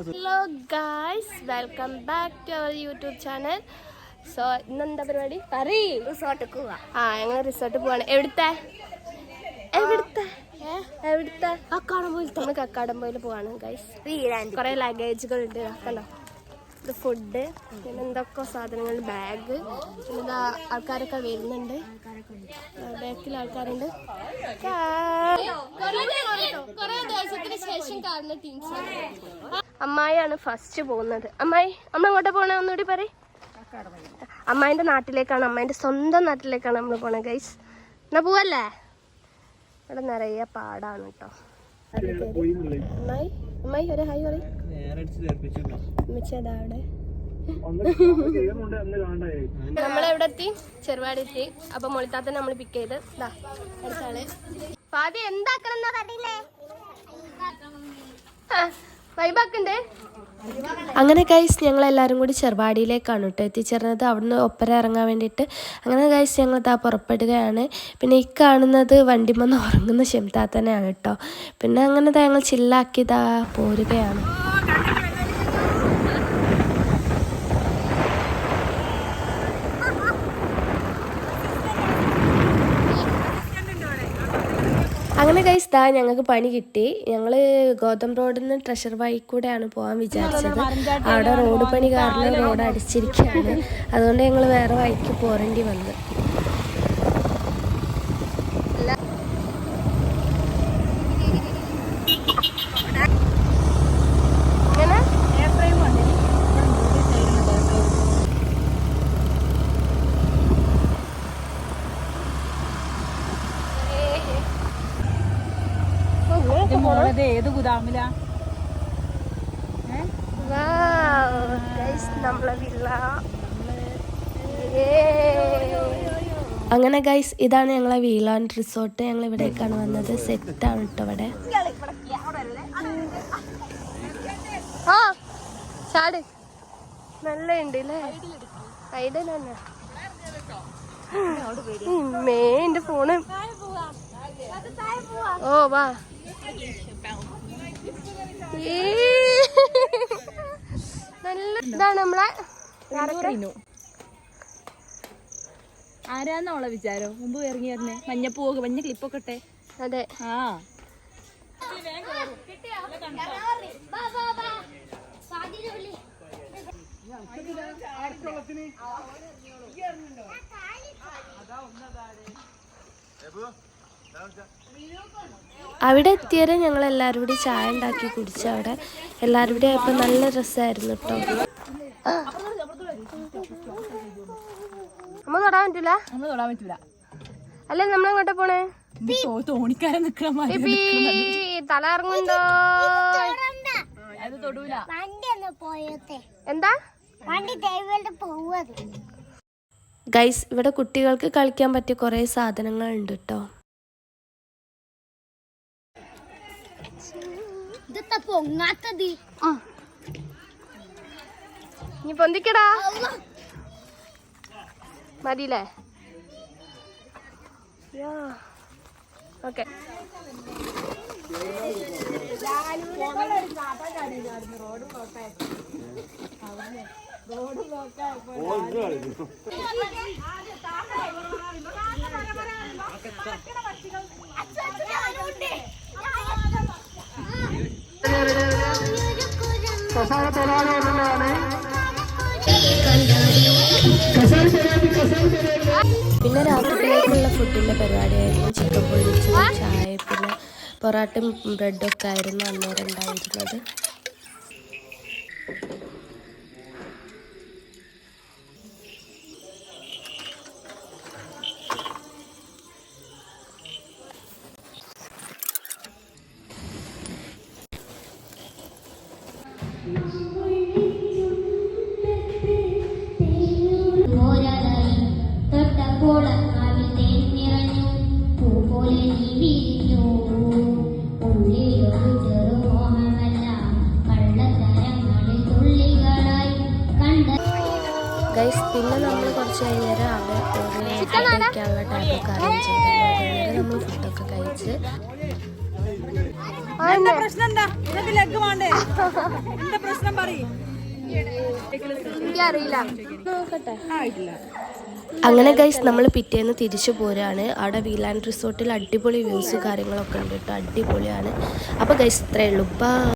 Hello guys welcome back to our YouTube channel so ഇന്നെന്താ പരിപാടി? പറയ് റിസോർട്ട് പോവാ. ആ ഞങ്ങൾ റിസോർട്ട് പോവാണ്. എവിടുത്തെ? എവിടുത്തെ? എവിടുത്തെ? കക്കാടംപോയിലത്തെ നമ്മൾ കക്കാടംപോയിൽ പോവാണ് ഗൈസ് കുറെ ലഗേജുകൾ ഉണ്ട് കണ്ടോ? ഇത് ഫുഡ് പിന്നെ എന്തൊക്കെ സാധനങ്ങൾ ബാഗ് പിന്നെ ഇതാ ആൾക്കാരൊക്കെ വരുന്നുണ്ട്. ബാക്കിൽ ആൾക്കാരുണ്ട്. അമ്മായിയാണ് ഫസ്റ്റ് പോകുന്നത്. അമ്മായി അമ്മ എങ്ങോട്ടാ പോണേ? ഒന്നുകൂടി പറയ്. അമ്മായിന്റെ നാട്ടിലേക്കാണ് അമ്മായിന്റെ സ്വന്തം നാട്ടിലേക്കാണ് നമ്മൾ പോണേ ഗൈസ് എന്നാ പോവല്ലേ? ഇവിടെ നിറയെ പാടാണ് കേട്ടോ. അമ്മായി അമ്മായി ഒരു ഹായ് പറയും. അവിടെ. നമ്മളെവിടെ എത്തി? ചെറുപാടി എത്തി. അപ്പൊ മൊളിത്താത്തന്നെ നമ്മൾ പിക്ക് ചെയ്ത്. ഇതാ അടുത്താൾ എന്താക്കണം അങ്ങനെ ഗൈസ് ഞങ്ങൾ എല്ലാവരും കൂടി ചെറുപാടിയിലേക്കാണ് കേട്ടോ എത്തിച്ചേർന്നത്. അവിടുന്ന് ഒപ്പര ഇറങ്ങാൻ വേണ്ടിയിട്ട്. അങ്ങനെ ഗൈസ് ഞങ്ങൾ ഇതാ പുറപ്പെടുകയാണ്. പിന്നെ ഈ കാണുന്നത് വണ്ടിമന്ന് ഉറങ്ങുന്ന ഷെംതാത്തനെയാണ് കേട്ടോ. പിന്നെ അങ്ങനെ താ ഞങ്ങൾ ചില്ലാക്കിതാ പോരുകയാണ്. അങ്ങനെ ഗൈസ് ദാ ഞങ്ങൾക്ക് പണി കിട്ടി. ഞങ്ങൾ ഗോതമ്പ് റോഡിൽ നിന്ന് ട്രഷർ വഴി കൂടെയാണ് പോകാൻ വിചാരിച്ചത്. അവിടെ റോഡ് പണി കാരണം റോഡ് അടിച്ചിരിക്കുകയാണ് അതുകൊണ്ട് ഞങ്ങൾ വേറെ വഴിക്ക് പോരേണ്ടി വന്നു. മോളത് ഏത് ഗുദാമിലാ? നമ്മളെ വില്ല. അങ്ങനെ ഗൈസ് ഇതാണ് ഞങ്ങളെ വീലാൻഡ് റിസോർട്ട് ഞങ്ങൾ ഇവിടേക്കാണ് വന്നത്. സെറ്റാണ് കേട്ടോ ഇവിടെ. ആ ചാട്. നല്ല ഉണ്ട് അല്ലേ തന്നെ മേ എന്റെ ഫോണ്. ഓ വാ. നല്ല ഇതാണ് നമ്മളെ ആരാന്നോളെ വിചാരം മുമ്പ് ഇറങ്ങി വരുന്നേ മഞ്ഞപ്പൂവൊക്കെ മഞ്ഞ ക്ലിപ്പൊക്കെ ഇട്ടെ അതെ ആ അവിടെ എത്തിയാലും ഞങ്ങൾ എല്ലാവരും കൂടി ചായ ഉണ്ടാക്കി കുടിച്ചു അവിടെ എല്ലാവരും കൂടി ആയപ്പോൾ നല്ല രസമായിരുന്നു കേട്ടോ നമ്മ തൊടാൻ പറ്റൂല? നമ്മൾ തൊടാൻ പറ്റൂല. അല്ലേ നമ്മൾ എങ്ങോട്ടാ പോണേ? തോണിക്കാരൻ തല ഇറങ്ങുണ്ടോ അത് തൊടൂല വണ്ടി പോയത്തെ എന്താ ഗൈസ് ഇവിടെ കുട്ടികൾക്ക് കളിക്കാൻ പറ്റിയ കുറേ സാധനങ്ങൾ ഉണ്ട് കേട്ടോ ഇതൊക്കെ പൊങ്ങാത്തത് നീ പൊന്തിക്കടാ. മതിയില്ലേ? ഓക്കെ. പിന്നെ രാത്രിയിലേക്കുള്ള ഫുഡിന്റെ പരിപാടിയായിരുന്നു. ചിക്കൻ പൊള്ളിച്ചത് ചായ പിന്നെ പൊറാട്ടയും ബ്രെഡും ഒക്കെ ആയിരുന്നു അന്നേരം ഉണ്ടായിരുന്നത്. ഗൈസ് പിന്നെ നമ്മൾ കുറച്ച് കഴിഞ്ഞാൽ അവിടെ കഴിക്കാനുള്ള ടൈമൊക്കെ അറേഞ്ച് ചെയ്തിട്ടുണ്ട്. നമ്മൾ ഫുഡൊക്കെ കഴിച്ച്. എന്താ പ്രശ്നം എന്താ? നിങ്ങൾക്ക് ലെഗ് വേണ്ടേ? എന്താ പ്രശ്നം പറയും. അങ്ങനെ ഗൈസ് നമ്മൾ പിറ്റേന്ന് തിരിച്ചു പോരാണ്. അവിടെ വീലാൻഡ് റിസോർട്ടിൽ അടിപൊളി വ്യൂസ് കാര്യങ്ങളൊക്കെ ഉണ്ട് കേട്ടോ. അടിപൊളിയാണ്. അപ്പോൾ ഗൈസ് ഇത്രയേ ഉള്ളൂ. ബൈ